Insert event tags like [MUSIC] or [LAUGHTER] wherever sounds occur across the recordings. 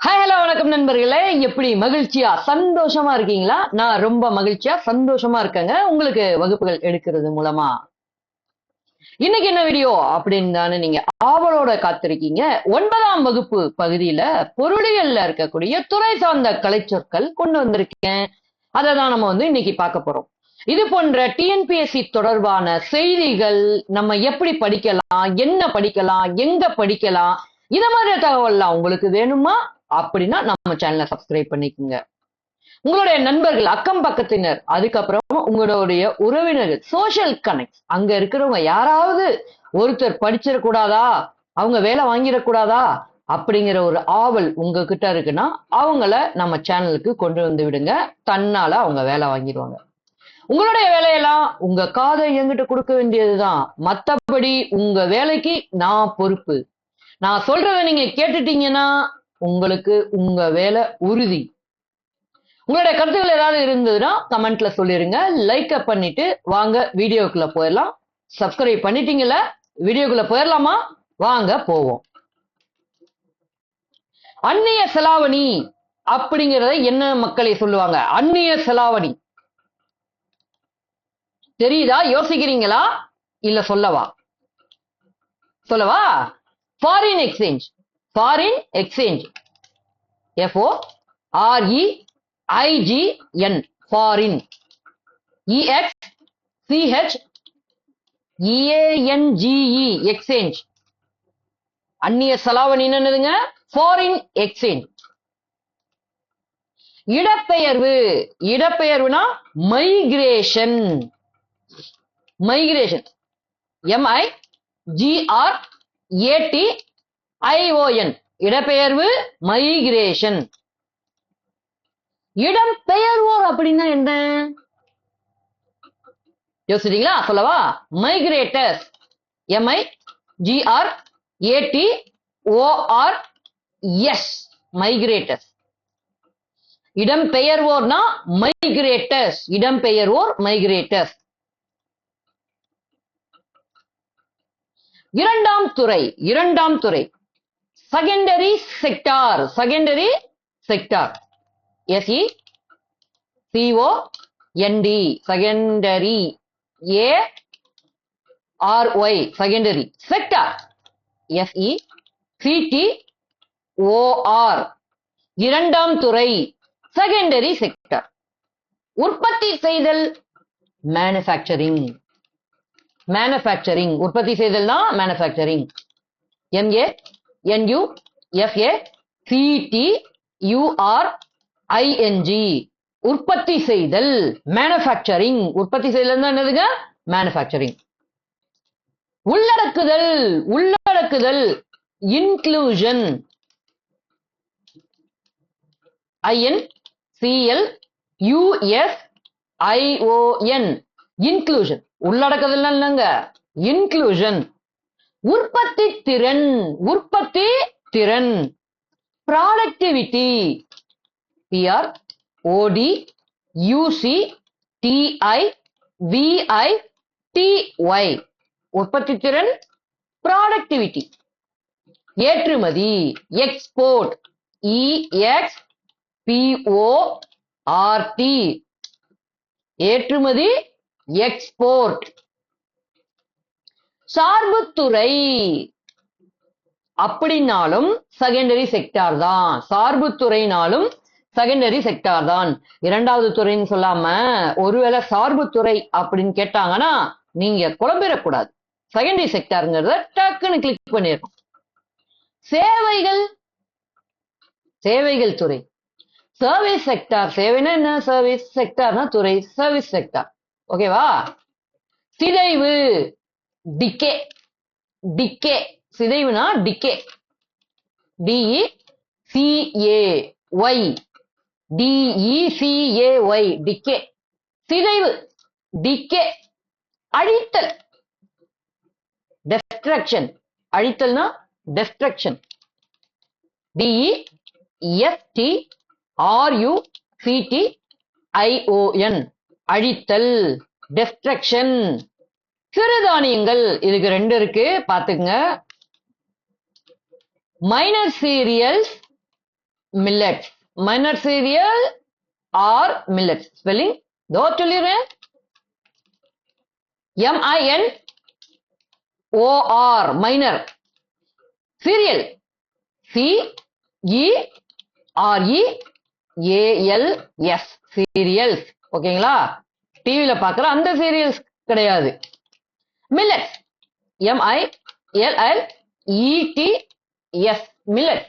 Hi hello வணக்கம் நண்பர்களே. எப்படி மகிழ்ச்சியா? சந்தோஷமா இருக்கீங்களா? நான் ரொம்ப மகிழ்ச்சியா சந்தோஷமா இருக்கேங்க. உங்களுக்கு வகுப்புகள் எடுக்கிறது மூலமா. இன்னைக்கு என்ன வீடியோ அப்படின்னு தானே நீங்க ஆவலோட காத்திருக்கீங்க. ஒன்பதாம் வகுப்பு பகுதியில பொருளியல்ல இருக்கக்கூடிய துறை சார்ந்த கலைச்சொற்கள் கொண்டு வந்திருக்கேன். அதை தான் நம்ம வந்து இன்னைக்கு பார்க்க போறோம். இது போன்ற டிஎன்பிஎஸ்சி தொடர்பான செய்திகள் நம்ம எப்படி படிக்கலாம் என்ன படிக்கலாம் எங்க படிக்கலாம் இத மாதிரி தகவல்லாம் உங்களுக்கு வேணுமா? அப்படின்னா நம்ம சேனலை சப்ஸ்கிரைப் பண்ணிக்கோங்க. உங்களுடைய நண்பர்கள் அக்கம் பக்கத்தினர் அதுக்கப்புறம் உங்களுடைய உறவினர்கள் சோஷியல் கனெக்ட் அங்க இருக்கிறவங்க யாராவது ஒருத்தர் படிச்சிடக்கூடாதா அவங்க வேலை வாங்கிடக்கூடாதா அப்படிங்கிற ஒரு ஆவல் உங்ககிட்ட இருக்குன்னா அவங்கள நம்ம சேனலுக்கு கொண்டு வந்து விடுங்க. தன்னால அவங்க வேலை வாங்கிடுவாங்க. உங்களுடைய வேலையெல்லாம் உங்க காதை எங்கிட்ட கொடுக்க வேண்டியதுதான். மத்தபடி உங்க வேலைக்கு நான் பொறுப்பு. நான் சொல்றதை நீங்க கேட்டுட்டீங்கன்னா உங்களுக்கு உங்க வேலை உறுதி. உங்களுடைய கருத்துக்கள் ஏதாவது இருந்ததுன்னா கமெண்ட்ல சொல்லிருங்க. லைக் பண்ணிட்டு வாங்க வீடியோக்குள்ள போயிடலாம். சப்ஸ்கிரைப் பண்ணிட்டீங்கல்ல வீடியோக்குள்ள போயிடலாமா? வாங்க போவோம். அந்நிய செலாவணி அப்படிங்கறத என்ன மக்களை சொல்லுவாங்க? அந்நிய செலாவணி. தெரியுதா? யோசிக்கிறீங்களா? இல்ல சொல்லவா? சொல்லவா? Foreign exchange foreign exchange F O R E I G N foreign E X C H E A N G E exchange அந்நிய செலாவணி என்னதுங்க ஃபாரின் எக்ஸ்சேஞ்ச் இடப்பெயர்வு. இடப்பெயர்வுனா migration migration M I G R A T I O N இடப்பெயர்வு migration இடம் பெயர்வோர் அப்படின்னா என்ன? யோசிச்சீங்களா சொல்லவா? Migrators M I G R A T O R S migrators இடம் பெயர்வோர்னா மைக்ரேட்டர்ஸ் இடம் பெயர்வோர் மைக்ரேட்டர்ஸ் இரண்டாம் துறை இரண்டாம் துறை. Secondary sector secondary sector S E C O N D secondary A R Y secondary sector S E C T O R இரண்டாம் துறை. Secondary sector உற்பத்தி செய்தல் மேனுஃபேக்சரிங் மேனுஃபேக்சரிங் உற்பத்தி செய்தல் தான் manufacturing M A N U F A C T U R I N G உற்பத்தி செய்தல் manufacturing உற்பத்தி செய்தல் என்னதுங்க? மேனுஃபேக்சரிங் உள்ளடக்குதல் உள்ளடக்குதல். Inclusion I N C L U S I O N inclusion உள்ளடக்குதல் என்னங்க? இன்க்ளூஷன் உற்பத்தி திறன் உற்பத்தி திறன். Productivity P R O D U C T I V I T Y உற்பத்தி திறன் ப்ராடக்டிவிட்டி ஏற்றுமதி export E X P O R T ஏற்றுமதி export சார்புத்துறை அப்படின்னாலும் செகண்டரி செக்டார் தான். சார்புத்துறைனாலும் செகண்டரி செக்டார் தான். இரண்டாவது துறைன்னு சொல்லாம ஒருவேளை சார்புத்துறை அப்படின்னு கேட்டாங்கன்னா நீங்க குழம்பிடக்கூடாது. செகண்டரி செக்டாருங்கிறத டக்குன்னு கிளிக் பண்ணிருக்கோம் சேவைகள் சேவைகள் துறை. சர்வீஸ் செக்டார் சேவைனா என்ன? சர்வீஸ் செக்டார்னா துறை. சர்வீஸ் செக்டார் ஓகேவா சிதைவு. Decay decay சிதைவுனா decay D E C A Y D E C A Y decay சிதைவு. டிக்கே அழித்தல். Destruction அழித்தல்னா destruction D E S T R U C T I O N அழித்தல். Destruction சிறுதானியங்கள் இதுக்கு ரெண்டு இருக்கு. பாத்துங்க minor cereals millets minor cereal or millets spelling தோ சொல்லிடுறேன். M I N O R minor cereal C E R E A L S cereals ஓகேங்களா டிவியில பார்க்குற அந்த சீரியல்ஸ் கிடையாது. Millet M I L L E T S millet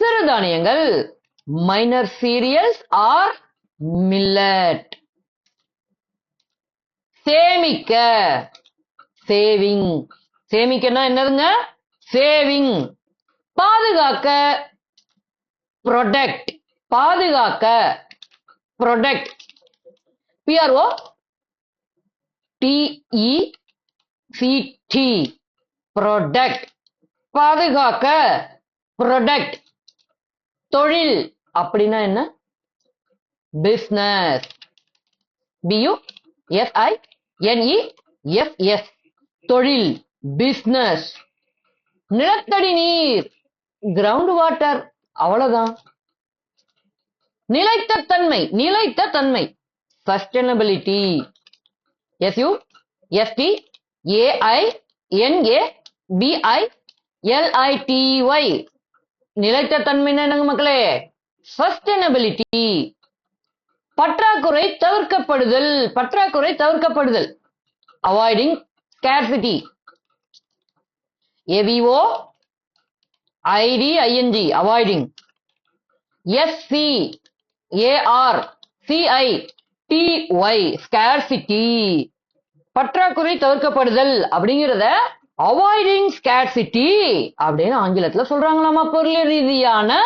சிறுதானியங்கள். Minor cereals or millet சேமிக்க. Saving சேமிக்கன்னா என்னதுங்க? சேவிங் பாதுகாக்க. ப்ரொடெக்ட் பாதுகாக்க. Protect P R O T E C T protect பாதுகாக்க ப்ரொடக்ட் தொழில் அப்படின்னா என்ன? Business B U S I N E S S தொழில் பிஸ்னஸ் நிலத்தடி நீர் கிரவுண்ட் வாட்டர் அவ்வளவுதான். நிலைத்த தன்மை நிலைத்த தன்மை. Sustainability S U S T A I N A B I L I T Y நிலைத்த தன்மைன்னா என்னங்க மக்களே? சஸ்டைனபிலிட்டி பற்றாக்குறை தவிர்க்கப்படுதல் பற்றாக்குறை தவிர்க்கப்படுதல். Avoiding scarcity A V O I D I N G avoiding S C A R C I T Y scarcity பற்றாக்குறை தவிர்க்கப்படுதல் அப்படிங்கிறத அவாய்டிங் ஸ்கேர்சிட்டி அப்படின்னு ஆங்கிலத்துல சொல்றாங்களாமா? பொருள் ரீதியான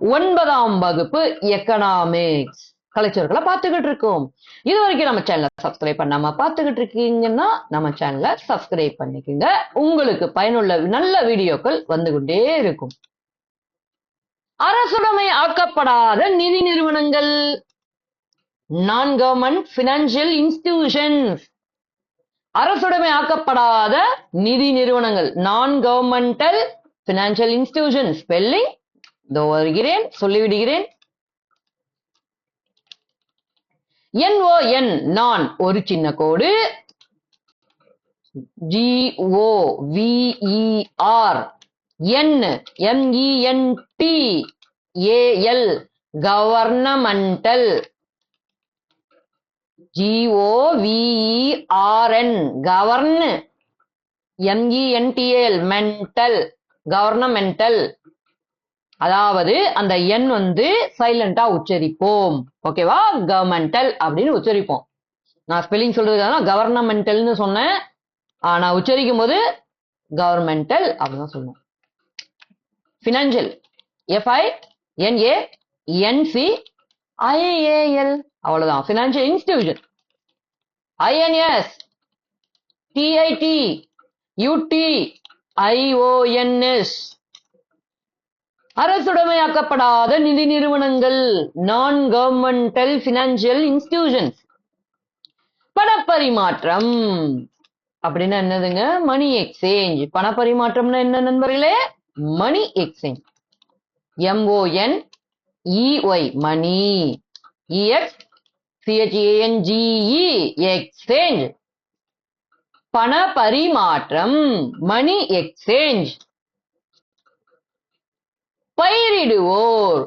ஒன்பதாம் வகுப்பு எக்கனாமிக்ஸ் கலைச்சொற்களை பார்த்துக்கிட்டு இருக்கோம். இது வரைக்கும் நம்ம சேனலை சப்ஸ்கிரைப் பண்ணாம பார்த்துக்கிட்டு இருக்கீங்கன்னா நம்ம சேனலை சப்ஸ்கிரைப் பண்ணிக்கோங்க. உங்களுக்கு பயனுள்ள நல்ல வீடியோக்கள் வந்து கொண்டே இருக்கும். அரசுடைமை ஆக்கப்படாத நிதி நிறுவனங்கள். நான் கவர்மெண்ட் பினான்சியல் இன்ஸ்டிடியூஷன்ஸ் அரசுடைமை ஆக்கப்படாத நிதி நிறுவனங்கள். நான் கவர்மெண்டல் பினான்சியல் இன்ஸ்டிடியூஷன் ஸ்பெல்லிங் இதோ வருகிறேன் சொல்லிவிடுகிறேன். என்ஓஎன் நான் ஒரு சின்ன கோடு. G O V E R N M E N T A L governmental G O V E R N govern M E N T L mental governmental அதாவது அந்த எண் வந்து சைலண்டா உச்சரிப்போம். ஓகேவா கவர்மெண்டல் அப்படின்னு உச்சரிப்போம். நான் ஸ்பெல்லிங் சொல்றதுக்காக கவர்னமெண்டல்னு சொன்னேன். ஆனா உச்சரிக்கும் போது கவர்மெண்டல் அப்படின்னு சொல்லணும் financial F I N A N C I A L அவ்வளவுதான். Financial institution I N S T I T U T I O N S அரசுடைமையாக்கப்படாத நிதி நிறுவனங்கள். நான் கவர்மெண்டல் பினான்சியல் இன்ஸ்டிடியூஷன்ஸ் பணப்பரிமாற்றம். அப்படின்னா என்னதுங்க? மணி எக்ஸ்சேஞ்ச் பணப்பரிமாற்றம்னா என்ன நண்பர்களே? Money exchange M O N E Y money E X C H A N G E exchange பண பரிமாற்றம் மணி எக்ஸ்சேஞ்ச் பயிரிடுவோர்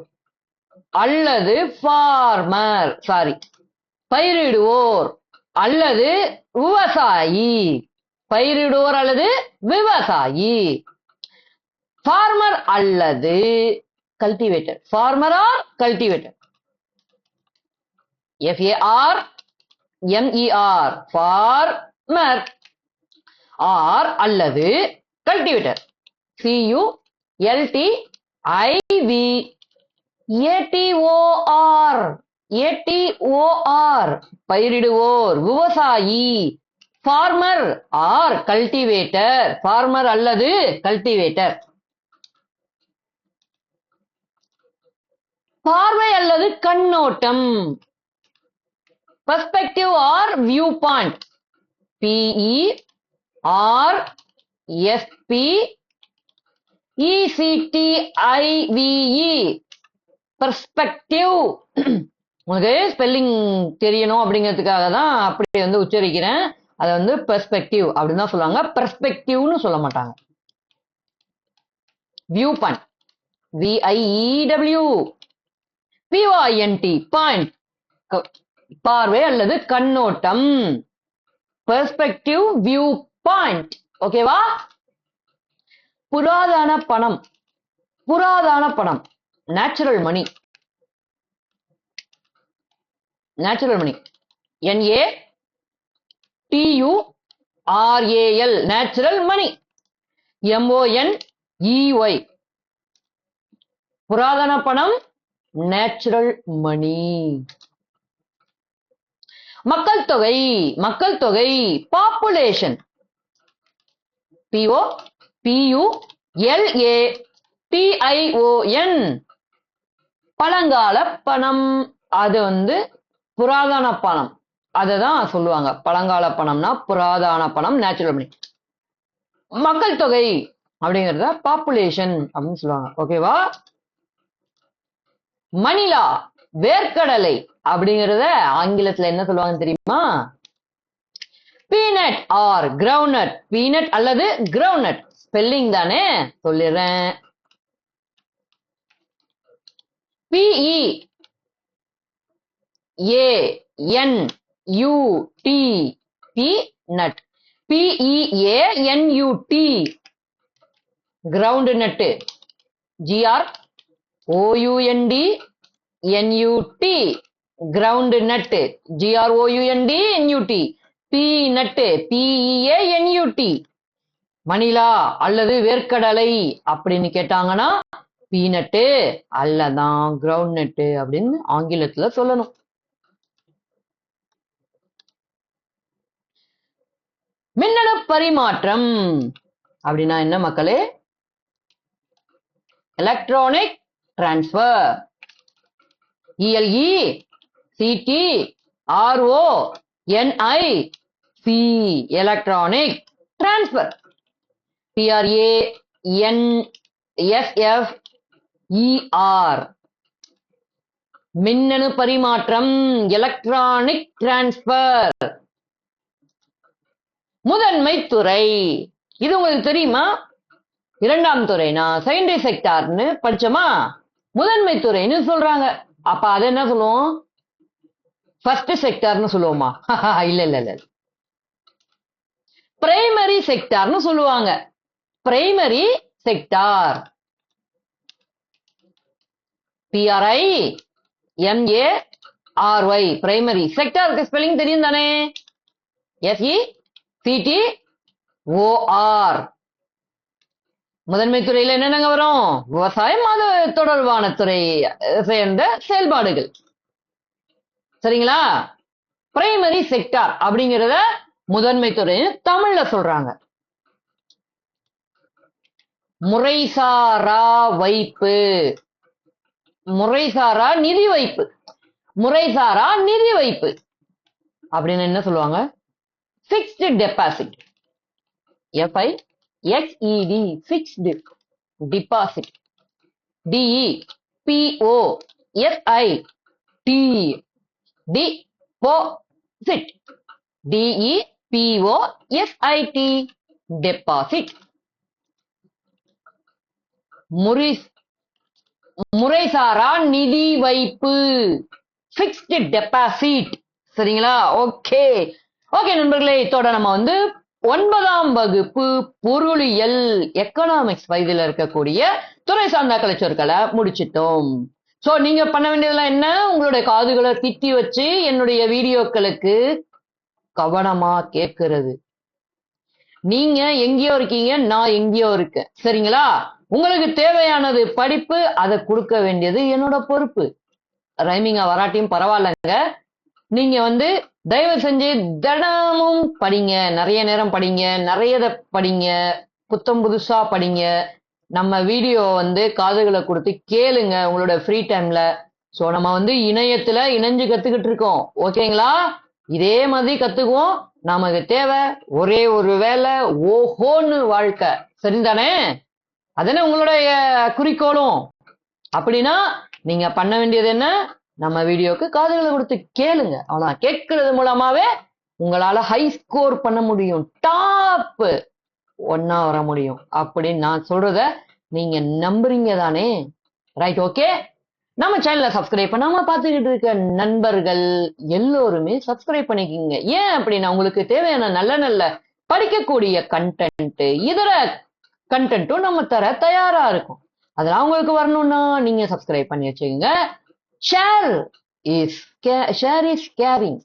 அல்லது ஃபார்மர் சாரி பயிரிடுவோர் அல்லது விவசாயி. பயிரிடுவோர் அல்லது விவசாயி. ஃபார்மர் அல்லது cultivator farmer or cultivator F A R M E R farmer or அல்லது cultivator C U L T I V A T O R A T O R பயிரிடுவோர் விவசாயி. Farmer or cultivator farmer அல்லது cultivator பார்வை அல்லது கண்ணோட்டம். Perspective or view point P E R S P E C T I V E perspective உங்களுக்கு spelling தெரியணும் அப்படிங்கிறதுக்காக தான் அப்படி வந்து உச்சரிக்கிறேன். அதை வந்து பெர்ஸ்பெக்டிவ் அப்படின்னு தான் சொல்லுவாங்க. பெர்ஸ்பெக்டிவ்னு சொல்ல மாட்டாங்க. View point V I E W P O I N T point பார்வை அல்லது கண்ணோட்டம். பெர்ஸ்பெக்டிவ் வியூ பாயிண்ட் ஓகேவா புராதன பணம். புராதன பணம். Natural money natural money N A T U R A L natural money M O N E Y புராதன பணம் நேச்சுரல் மணி மக்கள் தொகை மக்கள் தொகை population P O P U L A T I O N பழங்கால பணம். அது வந்து புராதன பணம். அதுதான் சொல்லுவாங்க. பழங்கால பணம்னா புராதான பணம் நேச்சுரல் மணி மக்கள் தொகை அப்படிங்கறத பாப்புலேஷன் அப்படின்னு சொல்லுவாங்க. ஓகேவா மணிலா வேர்க்கடலை அப்படிங்கறத ஆங்கிலத்துல என்ன சொல்லுவாங்க தெரியுமா? பீனட் ஆர் கிரவுனட் பீனட் அல்லது கிரவுனட் ஸ்பெல்லிங் தானே? சொல்லிடுறேன். P E A N U T P nut P E A T ground nut G R O U N D N U T ground nut G R O U N D N U T B நட்டு BEA என்யூடி மணிலா அல்லது வேர்க்கடலை அப்படின்னு கேட்டாங்கன்னா peanut அல்லதான் ground நட்டு அப்படின்னு ஆங்கிலத்துல சொல்லணும். மின்னணு பரிமாற்றம் அப்படின்னா என்ன மக்களே? Electronic transfer E L E C T R O N I C electronic transfer T R A N F F E R மின்னணு பரிமாற்றம் எலக்ட்ரானிக் டிரான்ஸ்பர் முதன்மை துறை. இது உங்களுக்கு தெரியுமா? இரண்டாம் துறைனா செகண்டரி செக்டார்னு படிச்சோமா? முதன்மை துறைன்னு சொல்றாங்க. அப்ப அது என்ன சொல்லுவோம்? ஃபர்ஸ்ட் செக்டார்னு சொல்லுவோமா? [LAUGHS] இல்ல இல்ல இல்ல. பிரைமரி செக்டார்னு சொல்லுவாங்க. Primary sector P R I M A R Y primary செக்டாருக்கு spelling தெரியும் தானே? எஸ்இ சிடி ஓஆர் முதன்மை துறையில என்னென்னங்க வரும்? விவசாயம் அது தொடர்பான துறை சேர்ந்த செயல்பாடுகள். சரிங்களா? பிரைமரி செக்டார் அப்படிங்கறத முதன்மை துறை தமிழ்ல சொல்றாங்க. முறைசாரா வைப்பு. முறைசாரா நிதி வைப்பு. முறைசாரா நிதி வைப்பு. அப்படின்னு என்ன சொல்லுவாங்க? Fixed deposit F I S E D fixed deposit D E P O S I T D sit D E P O S I T deposit முறை முறைசாரா நிதி வைப்பு ஃபிக்ஸ்டு டெபாசிட் சரிங்களா? ஓகே ஓகே நண்பர்களே இதோட நம்ம வந்து ஒன்பதாம் வகுப்பு பொருளியல் எக்கனாமிக்ஸ் வயதில் இருக்கக்கூடிய துறை சார்ந்த கலைச்சொற்களை முடிச்சிட்டோம். சோ நீங்க பண்ண வேண்டியதெல்லாம் என்ன? உங்களுடைய காதுகளை திட்டி வச்சு என்னுடைய வீடியோக்களுக்கு கவனமா கேட்கிறது. நீங்க எங்கேயோ இருக்கீங்க நான் எங்கேயோ இருக்கேன். சரிங்களா? உங்களுக்கு தேவையானது படிப்பு அதை கொடுக்க வேண்டியது என்னோட பொறுப்பு. ரைமிங்கா வராட்டியும் பரவாயில்லங்க. நீங்க வந்து தயவு செஞ்சு தினமும் படிங்க. நிறைய நேரம் படிங்க. நிறையத படிங்க. புத்தம் புதுசா படிங்க. நம்ம வீடியோ வந்து காதுகளை கொடுத்து கேளுங்க உங்களோட ஃப்ரீ டைம்ல ஸோ நம்ம வந்து இணையத்துல இணைஞ்சு கத்துக்கிட்டு இருக்கோம். ஓகேங்களா இதே மாதிரி கத்துக்குவோம். நமக்கு தேவை ஒரே ஒரு வேலை ஓஹோன்னு வாழ்க்கை. சரிதானே? அதுன்னு உங்களுடைய குறிக்கோளும். அப்படின்னா நீங்க பண்ண வேண்டியது என்ன? நம்ம வீடியோக்கு காதுகளை கொடுத்து கேளுங்க. ஆனா கேட்கறது மூலமாவே உங்களால ஹை ஸ்கோர் பண்ண முடியும். டாப் ஒன்னா வர முடியும். அப்படின்னு நான் சொல்றத நீங்க நம்புறீங்க தானே? ரைட் ஓகே நம்ம சேனலை சப்ஸ்கிரைப் பண்ணாம பார்த்துக்கிட்டு இருக்க நண்பர்கள் எல்லோருமே சப்ஸ்கிரைப் பண்ணிக்கோங்க. ஏன் அப்படின்னா உங்களுக்கு தேவையான நல்ல நல்ல படிக்கக்கூடிய கண்டென்ட் இதர கண்டென்ட்டும் நம்ம தர தயாரா இருக்கும். அதெல்லாம் உங்களுக்கு வரணும்னா நீங்க சப்ஸ்கிரைப் பண்ணி வச்சுக்கோங்க. Share is share is caring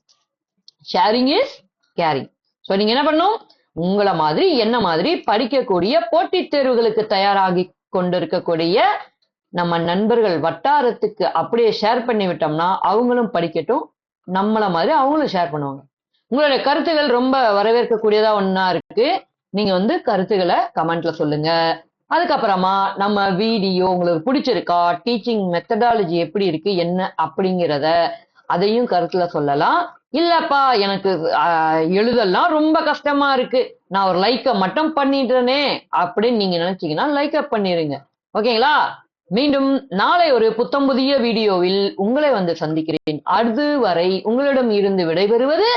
sharing is caring so நீங்க என்ன பண்ணும்? உங்களை மாதிரி என்ன மாதிரி படிக்கக்கூடிய போட்டித் தேர்வுகளுக்கு தயாராகி கொண்டிருக்கக்கூடிய நம்ம நண்பர்கள் வட்டாரத்துக்கு அப்படியே ஷேர் பண்ணி விட்டோம்னா அவங்களும் படிக்கட்டும். நம்மள மாதிரி அவங்களும் ஷேர் பண்ணுவாங்க. உங்களுடைய கருத்துகள் ரொம்ப வரவேற்கக்கூடியதா ஒன்னா இருக்கு. நீங்க வந்து கருத்துக்களை கமெண்ட்ல சொல்லுங்க. அதுக்கப்புறமா நம்ம வீடியோ உங்களுக்கு பிடிச்சிருக்கா? டீச்சிங் மெத்தடாலஜி எப்படி இருக்கு? என்ன அப்படிங்கிறத அதையும் கருத்துல சொல்லலாம். இல்லப்பா எனக்கு எழுதலாம் ரொம்ப கஷ்டமா இருக்கு. நான் ஒரு லைக்கை மட்டும் பண்ணிடுறேனே அப்படின்னு நீங்க நினைச்சீங்கன்னா லைக்கை பண்ணிடுங்க பண்ணிருங்க. ஓகேங்களா மீண்டும் நாளை ஒரு புத்தம் புதிய வீடியோவில் உங்களை வந்து சந்திக்கிறேன். அதுவரை உங்களிடம் இருந்து விடைபெறுவது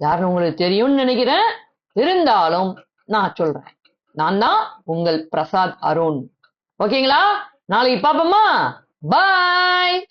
யாருன்னு உங்களுக்கு தெரியும்னு நினைக்கிறேன். இருந்தாலும் நான் சொல்றேன். நான் தான் உங்கள் பிரசாத் அருண். ஓகேங்களா? நாளைக்கு பாப்போமா பாய்